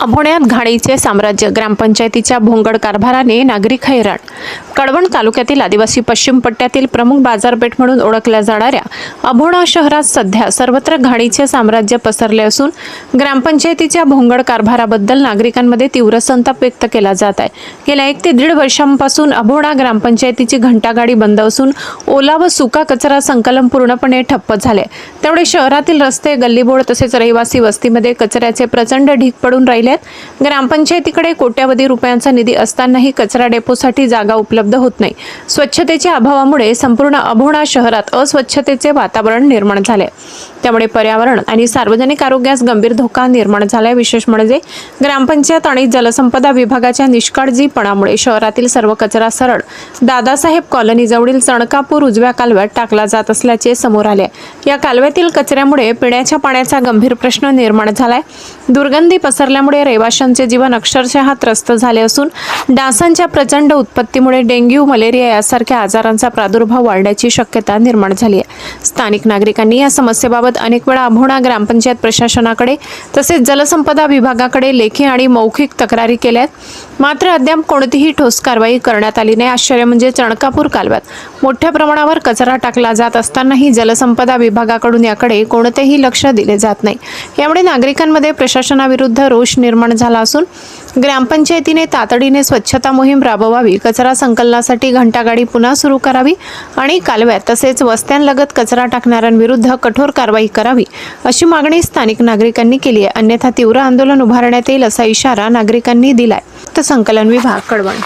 अभोण्यात घाणीचे साम्राज्य ग्रामपंचायतीच्या भोंगड कारभाराने नागरिक हैराण. कळवण तालुक्यातील आदिवासी पश्चिम पट्ट्यातील प्रमुख बाजारपेठ म्हणून ओळखल्या जाणाऱ्या अभोणा शहरात सध्या सर्वत्र घाणीचे साम्राज्य पसरले असून ग्रामपंचायतीच्या भोंगड कारभाराबद्दल नागरिकांमध्ये तीव्र संताप व्यक्त केला जात आहे. गेल्या एक ते दीड वर्षांपासून अभोणा ग्रामपंचायतीची घंटागाडी बंद असून ओला व सुका कचरा संकलन पूर्णपणे ठप्प झाले. त्यामुळे शहरातील रस्ते गल्लीबोळ तसेच रहिवासी वस्तीमध्ये कचऱ्याचे प्रचंड ढीक पडून राहिले आहेत. ग्रामपंचायतीकडे कोट्यावधी रुपयांचा निधी असतानाही कचरा डेपोसाठी जागा उपलब्ध होत नाही. स्वच्छतेच्या अभावामुळे संपूर्ण अभोणा शहरात अस्वच्छतेचे वातावरण निर्माण झाले. त्यामुळे पर्यावरण आणि सार्वजनिक आरोग्यास गंभीर धोका निर्माण झालाय. विशेष म्हणजे ग्रामपंचायत आणि जलसंपदा विभागाच्या निष्काळजीपणामुळे शहरातील सर्व कचरा सरळ दादासाहेब कॉलनीजवळील चणकापूर उजव्या कालव्यात टाकला जात असल्याचे समोर आले. या कालव्यातील कचऱ्यामुळे पिण्याच्या पाण्याचा गंभीर प्रश्न निर्माण झालाय. दुर्गंधी पसरल्यामुळे रहिवाशांचे जीवन अक्षरशः त्रस्त झाले असून डासांच्या प्रचंड उत्पत्तीमुळे डेंग्यू मलेरिया यासारख्या आजारांचा प्रादुर्भाव वाढण्याची शक्यता निर्माण झाली आहे. स्थानिक नागरिकांनी या समस्येबाबत अनेक वेळा आभोणा ग्रामपंचायत प्रशासनाकडे तसेच जलसंपदा विभागाकडे लेखी आणि मौखिक तक्रारी केल्या आहेत मात्र अद्याप कोणतीही ठोस कारवाई करण्यात आली नाही. आश्चर्य म्हणजे चणकापूर कालव्यात. मोठ्या प्रमाणावर कचरा टाकला जात असतानाही जलसंपदा विभागाकडून याकडे कोणतेही लक्ष दिले जात नाही. यामुळे नागरिकांमध्ये प्रशासनाविरुद्ध रोष निर्माण झाला असून ग्रामपंचायतीने तातडीने स्वच्छता मोहीम राबवावी कचरा संकलनासाठी घंटागाडी पुन्हा सुरू करावी आणि कालव्यात तसेच वस्त्यांलगत कचरा टाकणाऱ्यांविरुद्ध कठोर कारवाई करावी अशी मागणी स्थानिक नागरिकांनी केली आहे. अन्यथा तीव्र आंदोलन उभारण्यात येईल असा इशारा नागरिकांनी दिलाय. संकलन विभाग कळवण